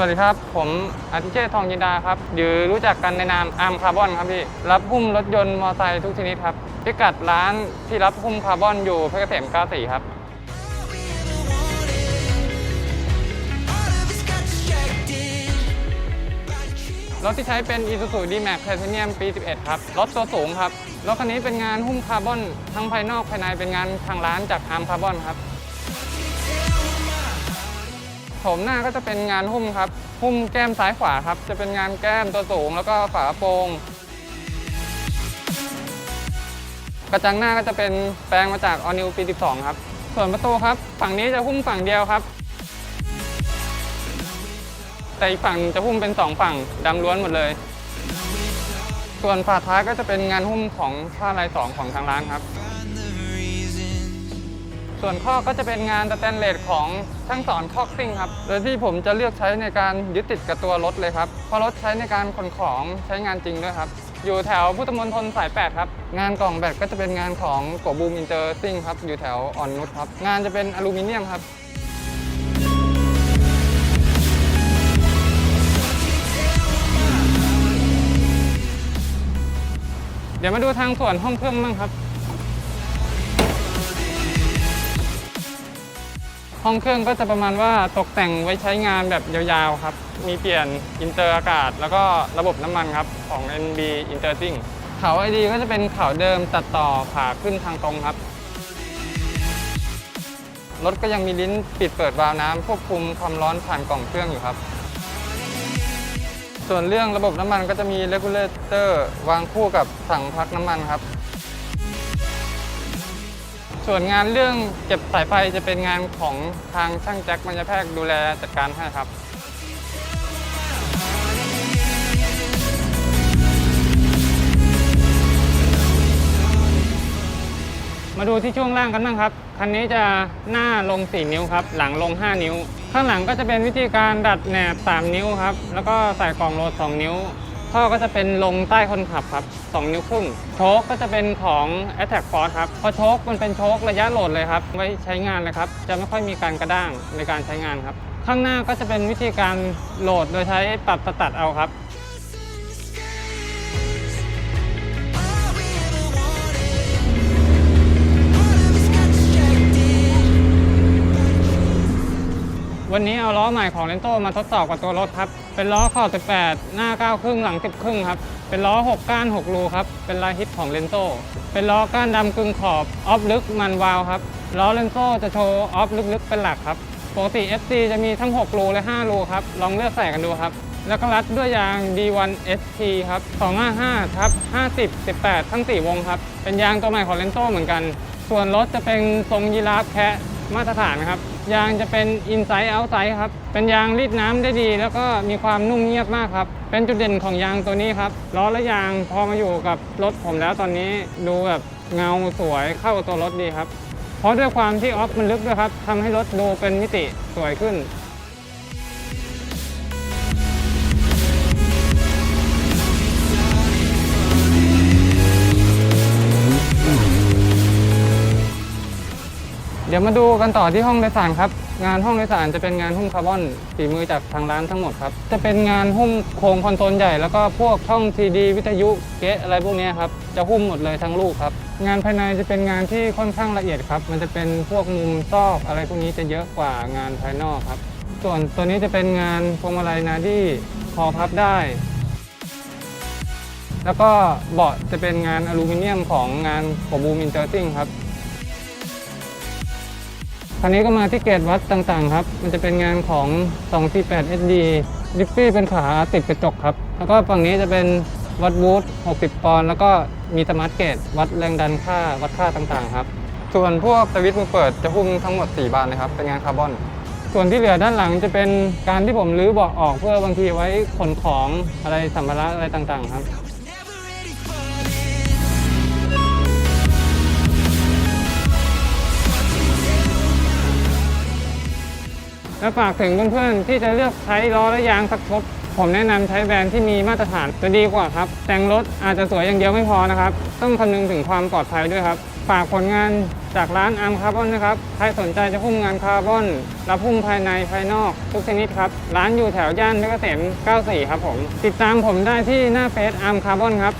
วัสดีครับ ผมอาทิเชษฐ์ทองยินดาครับหรือรู้จักกันในนามอาร์มคาร์บอนครับพี่ รับหุ้มรถยนต์มอเตอร์ไซค์ทุกชนิดครับ พิกัดร้านที่รับหุ้มคาร์บอนอยู่เพชรเกษม 94 ครับ รถที่ใช้เป็น Isuzu D-Max Titanium ปี 11 ครับ รถตัวสูงครับ รถคันนี้เป็นงานหุ้มคาร์บอนทั้งภายนอกภายในเป็นงานทางร้านจากอาร์มคาร์บอนครับ มหน้าก็จะเป็นงานหุ้มครับ หุ้มแก้มซ้ายขวาครับ จะเป็นงานแก้มตัวสูงแล้วก็ฝากระโปรงกระจังหน้าก็จะเป็นแปลงมาจาก All New ปี 12 ครับ ส่วนประตูครับ ฝั่งนี้จะหุ้มฝั่งเดียวครับ แต่อีกฝั่งจะหุ้มเป็น 2 ฝั่งดำล้วนหมดเลย ส่วนฝาท้ายก็จะเป็นงานหุ้มของผ้าลายสองของทางร้านครับ ส่วนข้อก็จะเป็นงานสแตนเลสของช่างสอนคอกซิ่งครับ โดยที่ผมจะเลือกใช้ในการยึดติดกับตัวรถเลยครับ เพราะรถใช้ในการขนของใช้งานจริงด้วยครับ อยู่แถวพุทธมณฑลสาย 8 ครับ งานกล่องแบตก็จะเป็นงานของกบูมอินเตอร์ซิ่งครับ อยู่แถวอ่อนนุชครับ งานจะเป็นอลูมิเนียมครับเดี๋ยวมาดูทางส่วนห้องเครื่องบ้างครับ ห้องเครื่องก็จะประมาณว่าตกแต่งไว้ใช้งานแบบยาวๆครับ มีเปลี่ยนอินเตอร์อากาศ แล้วก็ระบบน้ำมันครับของ NB Intersync เขา ID ก็จะเป็นเขาเดิมตัดต่อขาขึ้นทางตรงครับรถก็ยังมีลิ้นปิดเปิดวาล์วน้ำควบคุมความร้อนผ่านกล่องเครื่องอยู่ครับ ส่วนเรื่องระบบน้ำมันก็จะมี regulator วางคู่กับถังพักน้ำมันครับ ส่วนงานเรื่องเก็บสายไฟจะเป็นงานของทางช่างแจ็คมัญญแพทย์ดูแลจัดการให้ครับ มาดูที่ช่วงล่างกันบ้างครับ คันนี้จะหน้าลง 4 นิ้วครับ หลังลง 5 นิ้ว ข้างหลังก็จะเป็นวิธีการดัดแหนบ 3 นิ้วครับ แล้วก็ใส่กล่องโหลด 2 นิ้ว ท่อก็จะเป็นลงใต้คนขับครับ 2 นิ้วครึ่ง โชคก็จะเป็นของ a t t a c k Force ครับ เพราะโชคมันเป็นโชคระยะโหลดเลยครับ ไว้ใช้งานเลยครับ จะไม่ค่อยมีการกระด้างในการใช้งานครับ ข้างหน้าก็จะเป็นวิธีการโหลดโดยใช้ปรับตัดเอาครับ นี้เอาล้อใหม่ของเลนโตมาทดสอบกับตัวรถครับ เป็นล้อขอบ 18 หน้า 9 ครึ่งหลัง 10 ครึ่งครับ เป็นล้อ 6 ก้าน 6 รูครับ เป็นลายฮิตของเลนโตเป็นล้อก้านดำกึ่งขอบ ออฟลึกมันวาวครับ ล้อเลนโตจะโชว์ออฟลึกๆเป็นหลักครับ ปกติ FC จะมีทั้ง 6 รูและ 5 รูครับ ลองเลือกใส่กันดูครับ แล้วก็รัดด้วยยาง D1 ST ครับ255ทับ50 18 ทั้ง 4 วงครับ เป็นยางตัวใหม่ของเลนโตเหมือนกัน ส่วนรถจะเป็นทรงยีราฟแคะมาตรฐานครับ ยางจะเป็นอินไซ e ์เอาไซ e ครับ เป็นยางรีดน้ำได้ดี แล้วก็มีความนุ่มเงียบมากครับ เป็นจุดเด่นของยางตัวนี้ครับ ล้อและยางพอมาอยู่กับรถผมแล้วตอนนี้ดูแบบเงาสวยเข้าตัวรถดีครับ เพราะด้วยความที่ออฟมันลึกด้วยครับทำให้รถดูเป็นมิติสวยขึ้น เดี๋ยวมาดูกันต่อที่ห้องโดยสารครับ งานห้องโดยสารจะเป็นงานหุ้มคาร์บอนฝีมือจากทางร้านทั้งหมดครับ จะเป็นงานหุ้มโครงคอนโซลใหญ่แล้วก็พวกช่องทีดีวิทยุเกะอะไรพวกนี้ครับ จะหุ้มหมดเลยทั้งลูกครับ งานภายในจะเป็นงานที่ค่อนข้างละเอียดครับ มันจะเป็นพวกมุมซอกอะไรพวกนี้จะเยอะกว่างานภายนอกครับ ส่วนตัวนี้จะเป็นงานพวงมาลัยนาดี้คอพับได้ แล้วก็เบาะจะเป็นงานอลูมิเนียมของงานโกบูมอินเตอร์ซิ่งครับ คราวนี้ก็มาที่เกจวัดต่างๆครับ มันจะเป็นงานของ 248 SD ดิฟฟี่เป็นขาติดกระจกครับ แล้วก็ฝั่งนี้จะเป็นวัดวูด60 ปอนด์แล้วก็มีสมาร์ทเกจวัดแรงดันค่าวัดค่าต่างๆครับส่วนพวกสวิตช์มือเปิดจะหุ้มทั้งหมด 4 บานนะครับ เป็นงานคาร์บอน ส่วนที่เหลือด้านหลังจะเป็นการที่ผมรื้อเบาะออกเพื่อบางทีไว้ขนของอะไรสัมภาระอะไรต่างๆ ครับ และฝากถึงเพื่อนๆที่จะเลือกใช้ล้อและยางสักทบผมแนะนำใช้แบรนด์ที่มีมาตรฐานจะดีกว่าครับ แต่งรถอาจจะสวยอย่างเดียวไม่พอนะครับ ต้องคำนึงถึงความปลอดภัยด้วยครับ ฝากผลงานจากร้านอาร์มคาร์บอนนะครับ ใครสนใจจะพุ่มงานคาร์บอนรับพุ่มภายในภายนอกทุกชนิดครับ ร้านอยู่แถวย่านเพชรเกษม 94 ครับผม ติดตามผมได้ที่หน้าเฟซอาร์มคาร์บอนครับ